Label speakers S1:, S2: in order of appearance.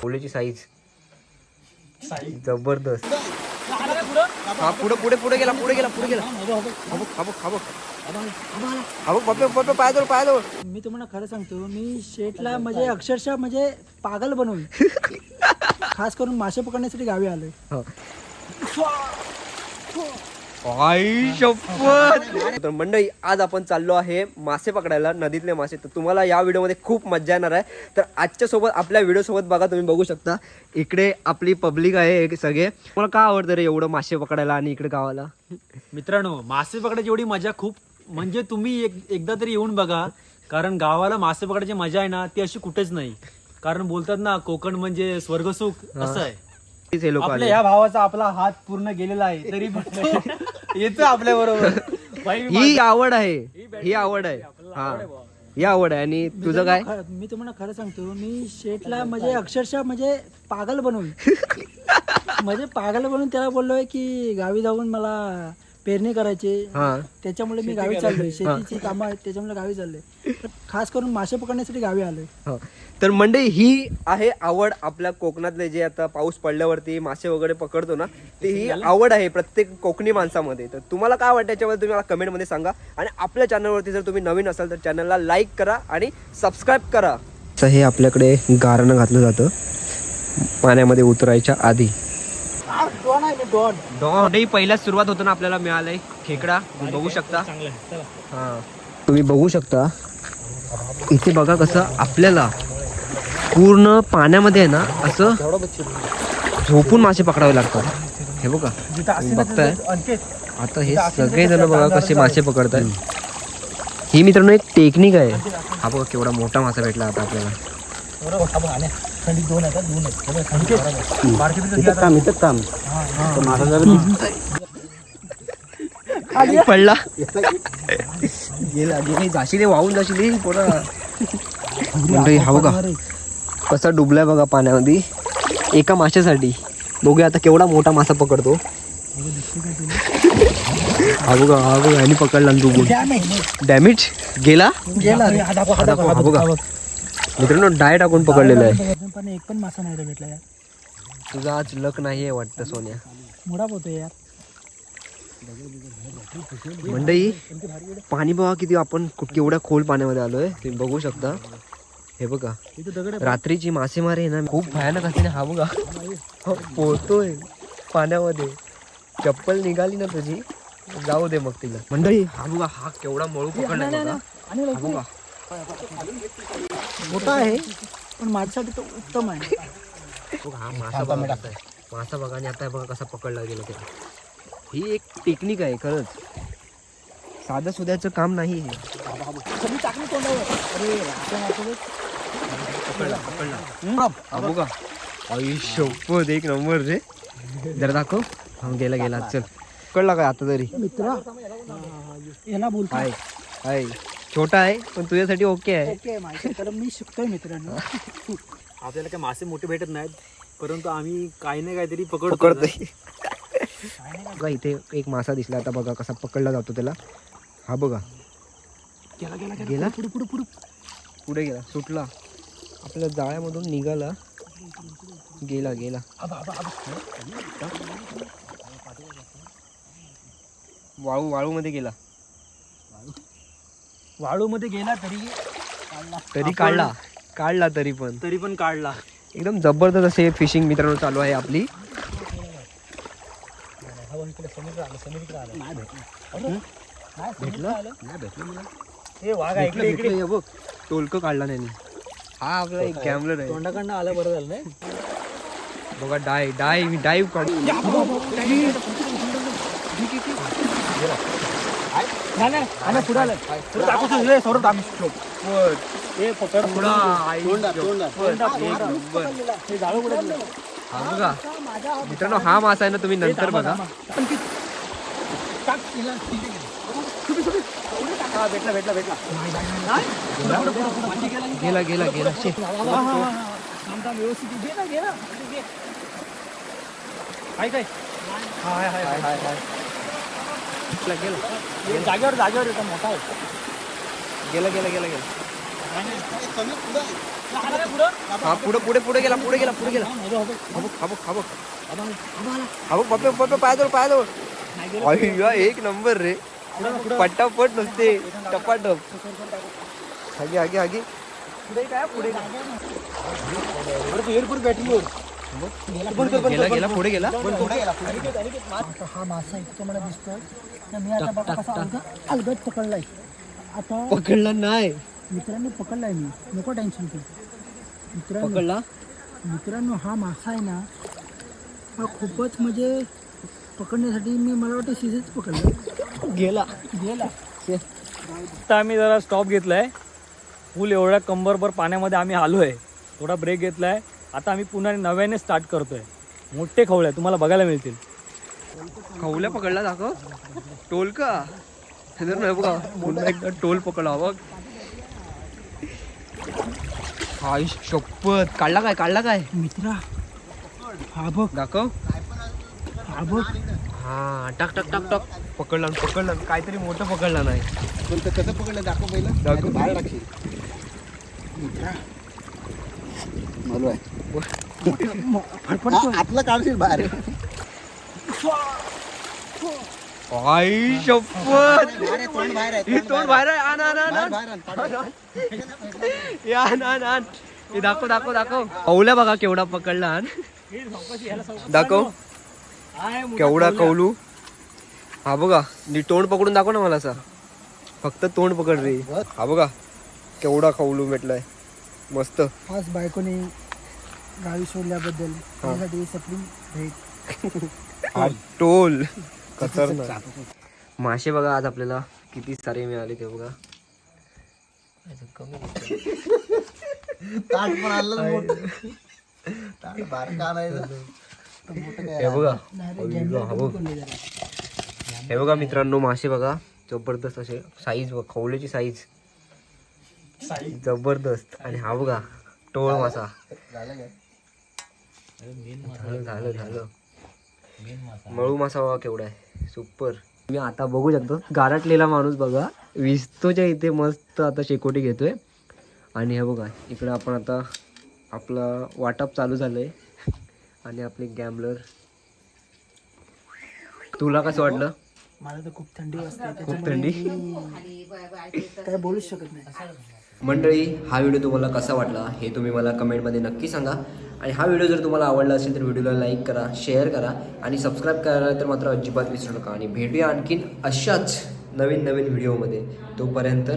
S1: कोलेची size जबरदस्त. हा पुढे पुढे पुढे गेला पुढे गेला पुढे गेला. हाबक हाबक हाबक. हाबक बापे
S2: मी तुम्हाला खरं सांगतो मी शेटला म्हणजे अक्षरशः म्हणजे पागल बनवून खास करून मासे पकडण्यासाठी गावी आलोय.
S1: शपथ तर मंडळी आज आपण चाललो आहे मासे पकडायला नदीतले मासे. तर तुम्हाला या व्हिडिओमध्ये खूप मजा येणार आहे. तर आजच्या सोबत आपल्या व्हिडिओ सोबत बघा तुम्ही बघू शकता. इकडे आपली पब्लिक आहे सगळे. मला का आवडतं रे एवढं मासे पकडायला आणि इकडे गावाला?
S3: मित्रांनो मासे पकडायची एवढी मजा खूप म्हणजे तुम्ही एक एकदा तरी येऊन बघा. कारण गावाला मासे पकडायची मजा आहे ना ती अशी कुठेच नाही. कारण बोलतात ना कोकण म्हणजे स्वर्गसुख असं आहे.
S1: तेच हे लोक
S3: आपल्या ह्या भावाचा आपला हात पूर्ण गेलेला आहे तरी पण येतो आपल्या बरोबर.
S1: ही आवड आहे. ही आवड आहे. हा. ही आवड आहे. आणि तुझं काय?
S2: मी तुम्हाला खरं सांगतो मी शेटला म्हणजे अक्षरशः म्हणजे पागल बनवून. म्हणजे पागल बनवून त्याला बोललोय की गावी जाऊन मला पेरणी करायची.
S1: हा.
S2: त्याच्यामुळे मी गावी चाललोय. शेतीची कामं आहेत त्याच्यामुळे गावी चाललोय. तर खास करून मासे पकडण्यासाठी गावी आलोय.
S1: हो. तर मंडळी ही आहे आवड आपल्या कोकणातले जे आता पाऊस पडल्यावरती मासे वगैरे पकडतो ना ती ही आवड आहे प्रत्येक कोकणी माणसामध्ये. तर तुम्हाला काय वाटतं याच्यामध्ये तुम्ही मला कमेंटमध्ये सांगा. आणि आपल्या चॅनलवरती जर तुम्ही नवीन असाल तर चॅनलला लाईक करा आणि सबस्क्राईब करा. हे आपल्याकडे गारणं घातलं जातं. पाण्यामध्ये उतरायच्या आधी.
S2: डॉन आहे मी डॉन
S1: डॉन पहिल्याच सुरुवात होतं ना आपल्याला मिळालंय. खेकडा तुम्ही बघू शकता. हा. तुम्ही बघू शकता. इथे बघा कसं आपल्याला पूर्ण पाण्यामध्ये आहे ना असं झोपून मासे पकडावे लागतात. हे बघा बघताय. आता हे सगळे जण बघा कसे मासे पकडताय ही मित्रांनो एक टेक्निक आहे. हा बघा केवढा मोठा मासा भेटला आता आपल्याला. पडला. गेला गेला. जाशील वाहून जाशील. पोरा. मंडळी हा बघा. कसा डुबलाय बघा पाण्यामध्ये. एका माशासाठी. बघूया आता केवढा मोठा मासा पकडतो. हा बघा हा बघा आणि पकडला डुबून. डॅमेज गेला?
S2: गेला रे.
S1: हा दाखव, हा बघा. मित्रांनो डाय टाकून पकडलेला आहे.
S2: पण एक पण मासा नाही रे भेटला यार.
S1: तुझा आज लक नाहीये वाटतं सोन्या.
S2: मुडा होतोय यार.
S1: मंडई पाणी बघा किती आपण कु- केवढ्या खोल पाण्यामध्ये आलोय. तुम्ही बघू शकता. हे बघा. रात्रीची मासेमारी आहे ना खूप भयानक असते ना हा बघा. हो, पोहतोय पाण्यामध्ये. चप्पल निघाली ना तुझी जाऊ दे मग तिला. मंडळी हा बघा हा केवढा मळू बघा. हा बघा.
S2: मोठा आहे. पण माझ्यासाठी तो उत्तम आहे.
S1: बघा, हा मासा बघा कसा आहे. मासा बघा आणि आता बघा कसा पकडला गेला त्याला. ही एक टेक्निक आहे खरंच. साधं सुद्याचं काम नाही हे.
S2: सगळी टाकली तोंडावर. अरे असं असं बघ.
S1: पकडला पकडला. हा? बघा. आई शपथ एक नंबर रे. जरा दाखव. हा गेला गेला. चल. पकडला काय आता तरी?
S2: मित्रा याला बोलतो.
S1: हाय. हाय. छोटा आहे पण तुझ्यासाठी ओके आहे.
S2: ओके माहिती आहे, कारण मी शिकतोय मित्रांनो.
S3: आपल्याला काय मासे मोठे भेटत नाहीत परंतु आम्ही काही ना काहीतरी पकडतो
S1: पकडतोय. बघा इथे एक मासा दिसला आता बघा कसा पकडला जातो त्याला. हा बघा.
S2: गेला गेला गेला.
S1: गेला?
S2: पुढे पुढे पुढे.
S1: पुढे गेला सुटला. आपल्या जाळ्यामधून निघाला. गेला गेला. वाळू वाळू मध्ये गेला.
S3: वाळू मध्ये गेला तरी
S1: तरी काढला. काढला तरी पण.
S3: तरी पण काढला.
S1: एकदम जबरदस्त असे फिशिंग मित्रांनो चालू आहे आपली.
S3: हे
S1: भेटलं, हे बघ टोलक काढला त्यांनी. हा आपला एक गॅमलर आहे.
S3: तोंडाकडनं आलं बरं झालं नाही?
S1: बघा डाय डाय मी डाईव्ह काढू
S3: नाही नाही आणि पुढे आलं पुढे दाखव तू, हे सौरभ. हे पकड.
S1: पुढा.
S3: हे?
S1: हा बघा. मित्रांनो हा मासा आहे ना तुम्ही नंतर बघा.
S3: भेटला भेटला भेटला.
S1: गेला गेला गेला.
S3: व्यवस्थित. घे ना घे ना. घे. हाय काय? हाय हाय हाय हाय हाय.
S1: गेला गेला.
S3: जागेवर जागेवर येतो मोठा आहे.
S1: गेला गेला गेला गेला. हा पुढे पुढे? पुढे गेला पुढे गेला पुढे गेला. हाबक हाबक हाबक हाबक पप्पे पप्पे पाय जोड पाय जोड अय्या, एक नंबर रे. पट्टापट नसते टपाटप. आगे आगे आगे. पुढे काय पुढे गेला गेला पुढे गेला.
S2: आता हा मासा इतका मला दिसतोय. तर मी आता बघा कसा अलगद अलगद पकडलाय. आता
S1: पकडला नाही.
S2: मित्रांनी पकडलाय मी. नको टेन्शन तू मित्रांनो
S1: पकडला?
S2: मित्रांनो हा मासा आहे ना हा खूपच म्हणजे पकडण्यासाठी मी मला वाटतं शिजेच पकडला.
S1: गेला.
S2: गेला.
S3: आता आम्ही जरा स्टॉप घेतलाय. फुल एवढ्या कंबरभर पाण्यामध्ये आम्ही आलोय. थोडा ब्रेक घेतलाय. आता आम्ही पुन्हा नव्याने स्टार्ट करतोय. मोठे खवळे तुम्हाला बघायला मिळतील.
S1: खवल्या पकडला दाखव. टोल का? बघा. पुन्हा एकदा टोल पकडला बघ. हाय शपथ. काढला काय? काढला काय?
S2: मित्रा हा बघ.
S1: दाखव.
S2: हा बघ.
S1: हा टाक टाक टाक टाक. पकडला न, पकडला. न. काहीतरी मोठं पकडला नाही.
S4: कसं पकडलं? दाखव पहिलं.
S1: दाखव.
S4: बाहेर टाकशील. चालू आहे. आतलं काढशील बाहेर.
S1: आई शपथ.
S4: तोंड बाहेर आहे
S1: हे तोंड बाहेर आहे. आण आण आण, आण.
S4: बाहेर आण, पाठ.
S1: या आण आण आण. हे दाखव दाखव दाखव. कौल्या बघा केवढा पकडला आण. दाखव. केवढा कौलू. हा बघा नी तोंड पकडून दाखव ना मला असा. फक्त तोंड पकड रे. हा बघा केवढा कौलू भेटलाय. मस्त.
S2: आज बायकोने गावी सोडल्याबद्दल भेट.
S1: हा टोल. खतरनाक. मासे बघा आज आपल्याला किती सारे मिळाले ते बघा.
S4: ताट पण आणलं मोठं. ताट बाहेर का आणायचं? तर मोठं काय
S1: हे बघा. अय्यो, हा बघ. हे बघा मित्रांनो मासे बघा. जबरदस्त असे साईज बघ. खवल्याची साईज जबरदस्त. आणि हा बघा टोळ मासा. झालं झालं मळू मासा बघा केवढा आहे. सुपर मी आता बघू शकतो. गारटलेला माणूस बघा. विस्तोच्या इथे मस्त आता शेकोटी घेतोय. आणि हे बघा इकडं आपण आता आपला वाटप चालू झालंय. आणि आपले गॅमलर तुला कसं वाटलं?
S2: मला तर खूप थंडी वाजते.
S1: खूप थंडी.
S2: काय बोलूच शकत नाही.
S1: मंडळी हा व्हिडिओ तुम्हाला कसा वाटला हे तुम्ही मला कमेंटमध्ये नक्की सांगा. आणि हा व्हिडिओ जर तुम्हाला आवडला असेल तर व्हिडिओला लाईक करा शेअर करा आणि सबस्क्राईब करायला तर मात्र अजिबात विसरू नका. आणि भेटूया आणखीन अशाच नवीन नवीन व्हिडिओमध्ये. तोपर्यंत